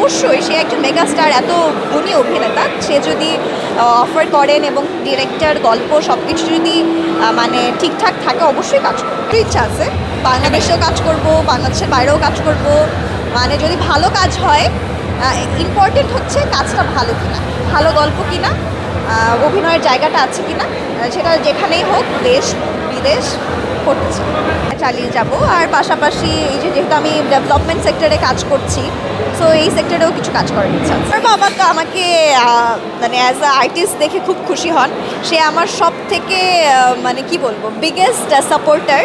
অবশ্যই সে একজন মেগাস্টার, এত গুণী অভিনেতা। সে যদি অফার করেন এবং ডিরেক্টর গল্প সব কিছু যদি মানে ঠিকঠাক থাকে, অবশ্যই কাজ করব। ইচ্ছা আছে। বাংলাদেশেও কাজ করব, বাংলাদেশের বাইরেও কাজ করব। মানে যদি ভালো কাজ হয় ইম্পর্টেন্ট হচ্ছে কাজটা ভালো কিনা, ভালো গল্প কিনা অভিনয়ের জায়গাটা আছে কিনা সেটা যেখানেই হোক, দেশ, বিদেশ করতেছে চালিয়ে যাব। আর পাশাপাশি এই যে যেহেতু আমি ডেভেলপমেন্ট সেক্টরে কাজ করছি সো এই সেক্টরেও কিছু কাজ করার ইচ্ছা আছে। আমার বাবা আমাকে মানে অ্যাজ আ আর্টিস্ট দেখে খুব খুশি হন। সে আমার সব থেকে মানে কি বলব বিগেস্ট সাপোর্টার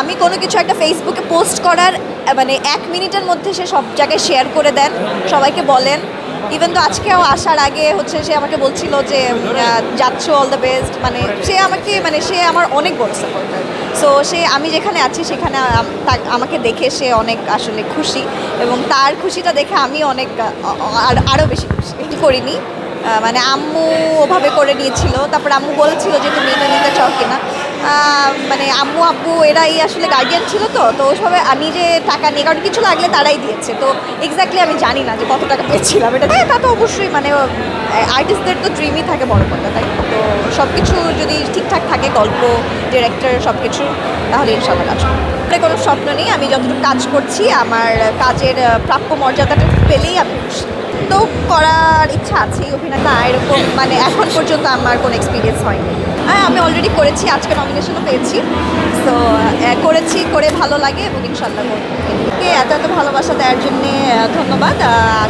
আমি কোনো কিছু একটা ফেসবুকে পোস্ট করার মানে এক মিনিটের মধ্যে সে সব জায়গায় শেয়ার করে দেন, সবাইকে বলেন। ইভেন তো আজকেও আসার আগে হচ্ছে সে আমাকে বলছিল যে যাচ্ছ অল দ্য বেস্ট মানে সে আমাকে মানে সে আমার অনেক বড় সাপোর্টার সো সে, আমি যেখানে আছি, সেখানে আম- আমাকে দেখে সে অনেক আসলে খুশি। এবং তার খুশিটা দেখে আমি অনেক আরও বেশি খুশি। করিনি। মানে আম্মু ওভাবে করে নিয়েছিল। তারপর আম্মু বলেছিল যে, তুমি এটা নিতে চাও কিনা? মানে আম্মু, আব্বু এরাই আসলে গার্ডিয়ান ছিল তো তো ওইভাবে আমি যে টাকা নিয়ে, কারণ কিছু লাগলে তারাই দিয়েছে। তো এক্স্যাক্টলি আমি জানি না যে কত টাকা পেয়েছিলাম এটা। হ্যাঁ তা তো অবশ্যই মানে আর্টিস্টদের তো ড্রিমই থাকে বড় কথা তাই তো সব কিছু যদি ঠিকঠাক থাকে, গল্প ডিরেক্টর সব কিছু তাহলে ইনশাল্লাহ কাজ করব। আমার কোনো স্বপ্ন নেই, আমি যতটুকু কাজ করছি, আমার কাজের প্রাপ্য মর্যাদাটা পেলেই আমি খুশি। তো করার ইচ্ছা আছে অভিনয় না এরকম মানে এখন পর্যন্ত আমার কোনো এক্সপিরিয়েন্স হয়নি। হ্যাঁ আমি অলরেডি করেছি, আজকে নমিনেশনও পেয়েছি। তো করেছি, করে ভালো লাগে এবং ইনশাল্লাহ কে এত এত ভালোবাসা দেওয়ার জন্যে ধন্যবাদ।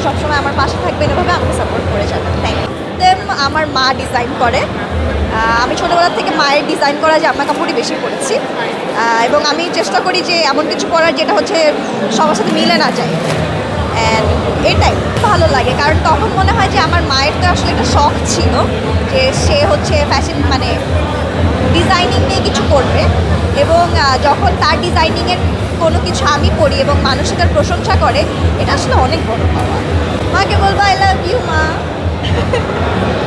সবসময় আমার পাশে থাকবেন এভাবে আমাকে সাপোর্ট করে যাবেন। থ্যাংক ইউ দেন আমার মা ডিজাইন করে। আমি ছোটোবেলা থেকে মায়ের ডিজাইন করা জামা কাপড়ই বেশি পরেছি। এবং আমি চেষ্টা করি যে এমন কিছু করার যেটা হচ্ছে সবার সাথে মিলে না যায়। অ্যান্ড এটাই ভালো লাগে। কারণ তখন মনে হয় যে আমার মায়ের তো আসলে একটা শখ ছিল যে সে হচ্ছে ফ্যাশন মানে ডিজাইনিং নিয়ে কিছু করবে। এবং যখন তার ডিজাইনিংয়ের কোনো কিছু আমি করি এবং মানুষ তার প্রশংসা করে, এটা আসলে অনেক বড় পাওয়া। মাকে বলব আই লাভ ইউ মা।